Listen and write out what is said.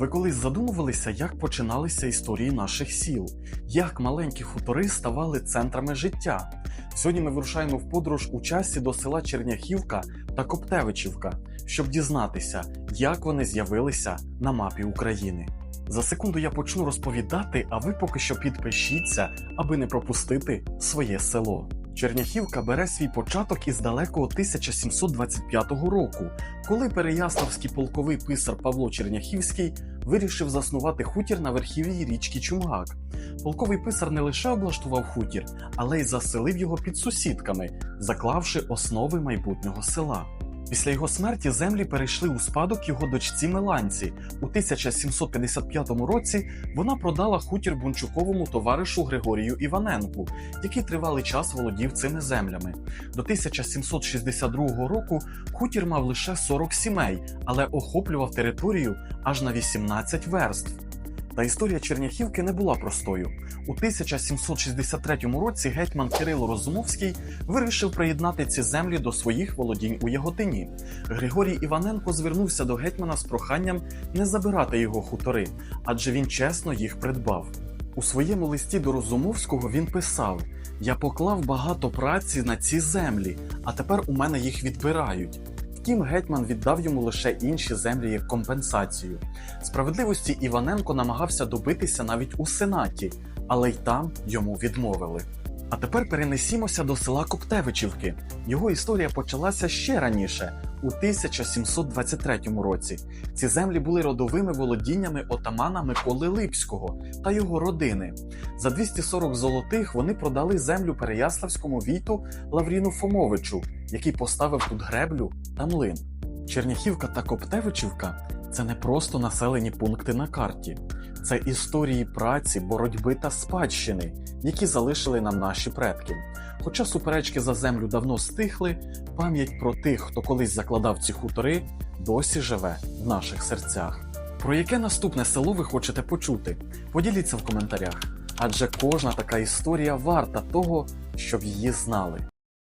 Ви колись задумувалися, як починалися історії наших сіл, як маленькі хутори ставали центрами життя? Сьогодні ми вирушаємо в подорож у часі до села Черняхівка та Коптевичівка, щоб дізнатися, як вони з'явилися на мапі України. За секунду я почну розповідати, а ви поки що підпишіться, аби не пропустити своє село. Черняхівка бере свій початок із далекого 1725 року, коли переяславський полковий писар Павло Черняхівський вирішив заснувати хутір на верхів'ї річки Чумгак. Полковий писар не лише облаштував хутір, але й заселив його під сусідками, заклавши основи майбутнього села. Після його смерті землі перейшли у спадок його дочці Меланці. У 1755 році вона продала хутір бунчуковому товаришу Григорію Іваненку, який тривалий час володів цими землями. До 1762 року хутір мав лише 40 сімей, але охоплював територію аж на 18 верств. Та історія Черняхівки не була простою. У 1763 році гетьман Кирило Розумовський вирішив приєднати ці землі до своїх володінь у Яготині. Григорій Іваненко звернувся до гетьмана з проханням не забирати його хутори, адже він чесно їх придбав. У своєму листі до Розумовського він писав: Я поклав багато праці на ці землі, а тепер у мене їх відбирають. Втім, гетьман віддав йому лише інші землі як компенсацію. Справедливості Іваненко намагався добитися навіть у сенаті, але й там йому відмовили. А тепер перенесімося до села Коптевичівки. Його історія почалася ще раніше, у 1723 році. Ці землі були родовими володіннями отамана Миколи Липського та його родини. За 240 золотих вони продали землю Переяславському війту Лавріну Фомовичу, який поставив тут греблю та млин. Черняхівка та Коптевичівка це не просто населені пункти на карті, це історії праці, боротьби та спадщини, які залишили нам наші предки. Хоча суперечки за землю давно стихли, пам'ять про тих, хто колись закладав ці хутори, досі живе в наших серцях. Про яке наступне село ви хочете почути? Поділіться в коментарях, адже кожна така історія варта того, щоб її знали.